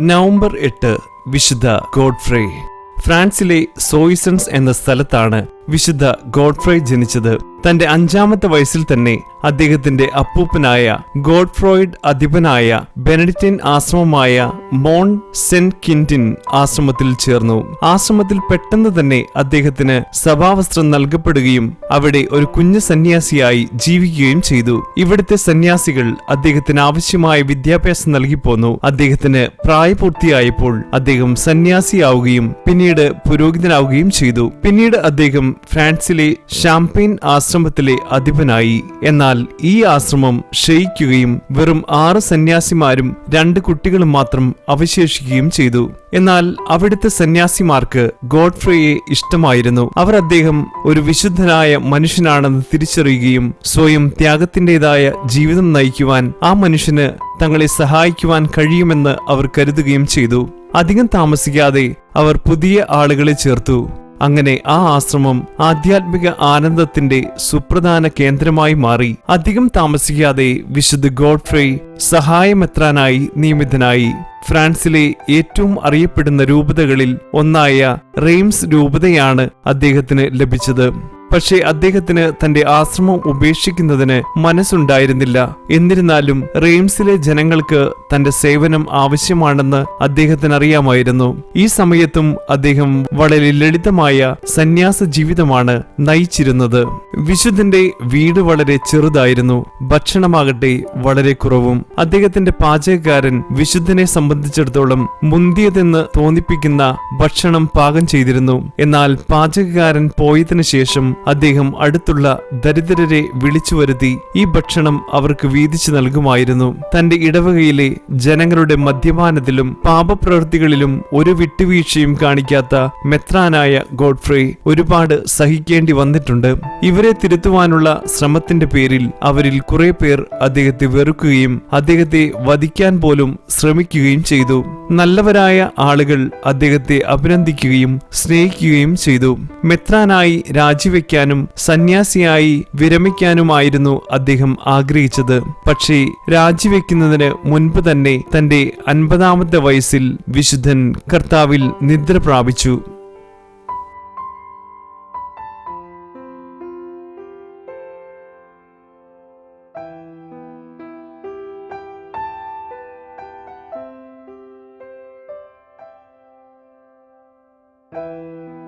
November എട്ട് വിശുദ്ധ Godfrey. ഫ്രാൻസിലെ സോയിസൺസ് എന്ന സ്ഥലത്താണ് വിശുദ്ധ ഗോഡ്ഫ്രേ ജനിച്ചത്. തന്റെ അഞ്ചാമത്തെ വയസ്സിൽ തന്നെ അദ്ദേഹത്തിന്റെ അപ്പൂപ്പനായ ഗോഡ്ഫ്രോയിഡ് അധിപനായ ബെനഡിറ്റിൻ ആശ്രമമായ മോൺ സെന്റ് കിന്റിൻ ആശ്രമത്തിൽ ചേർന്നു. ആശ്രമത്തിൽ പെട്ടെന്ന് തന്നെ അദ്ദേഹത്തിന് സഭാവസ്ത്രം നൽകപ്പെടുകയും അവിടെ ഒരു കുഞ്ഞു സന്യാസിയായി ജീവിക്കുകയും ചെയ്തു. ഇവിടുത്തെ സന്യാസികൾ അദ്ദേഹത്തിന് ആവശ്യമായ വിദ്യാഭ്യാസം നൽകിപ്പോന്നു അദ്ദേഹത്തിന് പ്രായപൂർത്തിയായപ്പോൾ അദ്ദേഹം സന്യാസിയാവുകയും പിന്നീട് പുരോഹിതനാവുകയും ചെയ്തു. പിന്നീട് അദ്ദേഹം ഫ്രാൻസിലെ ഷാംപെയിൻ ആശ്രമത്തിലെ അധിപനായി. എന്നാൽ ഈ ആശ്രമം ക്ഷയിക്കുകയും വെറും ആറ് സന്യാസിമാരും രണ്ട് കുട്ടികളും മാത്രം അവശേഷിക്കുകയും ചെയ്തു. എന്നാൽ അവിടുത്തെ സന്യാസിമാർക്ക് ഗോഡ്ഫ്രയെ ഇഷ്ടമായിരുന്നു. അവർ അദ്ദേഹം ഒരു വിശുദ്ധനായ മനുഷ്യനാണെന്ന് തിരിച്ചറിയുകയും സ്വയം ത്യാഗത്തിന്റെതായ ജീവിതം നയിക്കുവാൻ ആ മനുഷ്യന് തങ്ങളെ സഹായിക്കുവാൻ കഴിയുമെന്ന് അവർ കരുതുകയും ചെയ്തു. അധികം താമസിക്കാതെ അവർ പുതിയ ആളുകളെ ചേർത്തു. അങ്ങനെ ആ ആശ്രമം ആധ്യാത്മിക ആനന്ദത്തിന്റെ സുപ്രധാന കേന്ദ്രമായി മാറി. അധികം താമസിക്കാതെ വിശുദ്ധ ഗോഡ്ഫ്രേ സഹായമെത്രാനായി നിയമിതനായി. ഫ്രാൻസിലെ ഏറ്റവും അറിയപ്പെടുന്ന രൂപതകളിൽ ഒന്നായ റെയിംസ് രൂപതയാണ് അദ്ദേഹത്തിന് ലഭിച്ചത്. പക്ഷേ അദ്ദേഹത്തിന് തന്റെ ആശ്രമം ഉപേക്ഷിക്കുന്നതിന് മനസ്സുണ്ടായിരുന്നില്ല. എന്നിരുന്നാലും റെയിംസിലെ ജനങ്ങൾക്ക് തന്റെ സേവനം ആവശ്യമാണെന്ന് അദ്ദേഹത്തിന് അറിയാമായിരുന്നു ഈ സമയത്തും അദ്ദേഹം വളരെ ലളിതമായ സന്യാസ ജീവിതമാണ് നയിച്ചിരുന്നത്. വിശുദ്ധന്റെ വീട് വളരെ ചെറുതായിരുന്നു. ഭക്ഷണമാകട്ടെ വളരെ കുറവും. അദ്ദേഹത്തിന്റെ പാചകക്കാരൻ വിശുദ്ധനെ സംബന്ധിച്ചിടത്തോളം മുന്തിയതെന്ന് തോന്നിപ്പിക്കുന്ന ഭക്ഷണം പാകം ചെയ്തിരുന്നു. എന്നാൽ പാചകക്കാരൻ പോയതിനു ശേഷം അദ്ദേഹം അടുത്തുള്ള ദരിദ്രരെ വിളിച്ചു വരുത്തി ഈ ഭക്ഷണം അവർക്ക് വീതിച്ചു നൽകുമായിരുന്നു. തന്റെ ഇടവകയിലെ ജനങ്ങളുടെ മദ്യപാനത്തിലും പാപപ്രവൃത്തികളിലും ഒരു വിട്ടുവീഴ്ചയും കാണിക്കാത്ത മെത്രാനായ ഗോഡ്ഫ്രേ ഒരുപാട് സഹിക്കേണ്ടി വന്നിട്ടുണ്ട്. ഇവരെ തിരുത്തുവാനുള്ള ശ്രമത്തിന്റെ പേരിൽ അവരിൽ കുറെ പേർ അദ്ദേഹത്തെ വെറുക്കുകയും അദ്ദേഹത്തെ വധിക്കാൻ പോലും ശ്രമിക്കുകയും ചെയ്തു. നല്ലവരായ ആളുകൾ അദ്ദേഹത്തെ അഭിനന്ദിക്കുകയും സ്നേഹിക്കുകയും ചെയ്തു. മെത്രാനായി രാജിവെക്കാനും സന്യാസിയായി വിരമിക്കാനുമായിരുന്നു അദ്ദേഹം ആഗ്രഹിച്ചത്. പക്ഷേ രാജിവെക്കുന്നതിന് മുൻപ് തന്നെ തന്റെ അൻപതാമത്തെ വയസ്സിൽ വിശുദ്ധൻ കർത്താവിൽ നിദ്ര പ്രാപിച്ചു. Música